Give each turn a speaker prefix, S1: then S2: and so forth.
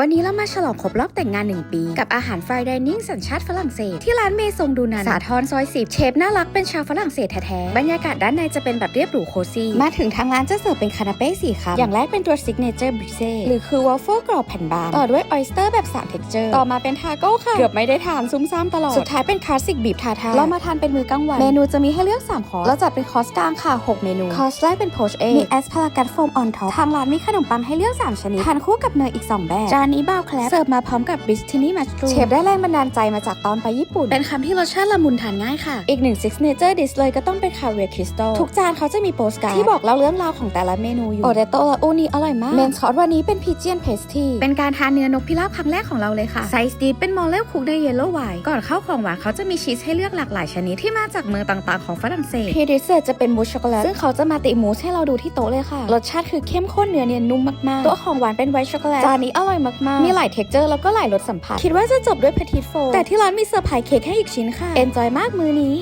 S1: วันนี้เรามาฉลองครบรอบแต่งงาน 1 ปี กับอาหารไฟดิเนิ่งสัญชาติฝรั่งเศส ที่ร้านเมซงดูนันสาทรซอยสิบเชฟน่ารักเป็นชาวฝรั่งเศสแท้ๆ บรรยากาศด้านในจะเป็นแบบเรียบหรูโคซี่ มาถึงทางร้านจะเสิร์ฟเป็นคานาเป้สี่ครับอย่างแรกเป็นตัวซิกเนเจอร์บริเซ่หรือคือวอฟเฟิลกรอบแผ่นบางต่อด้วยออยสเตอร์แบบ3 texture ต่อมาเป็นทาโก้ค่ะเกือบไม่ได้ทานซุ้มซ่ามตลอดสุดท้ายเป็นคลาสสิกบีบทาทาเรามาทานเป็นมือกลางวันเมนูจะมีให้เลือก3คอร์สแล้วจัดเป็นคอร์สกลางค่ะ 6 เมนูคอร์สแรกเป็นโพชเอมีแอสพารากัสโฟมออนท็อปทางร้านมีขนมปังให้เลือก 3 ชนิดทานคู่กับเนยอีก 2 แบบจานนี้บาวแคลสเสิร์ฟมาพร้อมกับบิสตินี่มัชรูมเชฟได้แรงบันดาลใจมาจากตอนไปญี่ปุ่น เป็นคำที่รสชาติละมุนทานง่ายค่ะ อีกหนึ่งซิกเนเจอร์ดิสเลยก็ต้องเป็นคาเวียร์คริสตัลทุกจานเขาจะมีโปสการ์ดที่บอกเล่าเรื่องราวของแต่ละเมนูอยู่ โอเดโตและอูนีอร่อยมากเมนคอร์สวันนี้เป็นพีเจียนเพสทีเป็นการทานเนื้อนกพิราบครั้งแรกของเราเลยค่ะไซส์ดีเป็นมอลเลลคุกในเยลโล่ไวน์ก่อนเข้าของหวานเขาจะมีชีสให้เลือกหลากหลายชนิดที่มาจากเมืองต่างๆของฝรั่งเศสพีดิเซอร์จะเป็นมูสช็อกโกแลตซึ่งเขาจะมาติมูสให้เราดูที่โต๊ะเลยค่ะรสชาติคือเข้มข้นเนื้อเนียนนุ่มมากๆตัวของหวานเป็นไวท์ช็อกโกแลตจานนี้อร่อยมากๆมีหลายเท็กเจอร์แล้วก็หลายรสสัมผัส คิดว่าจะจบด้วยเพทิทโฟแต่ที่ร้านมีเซอร์ไพรส์เค้กให้อีกชิ้นค่ะเอนจอยมากมื้อนี้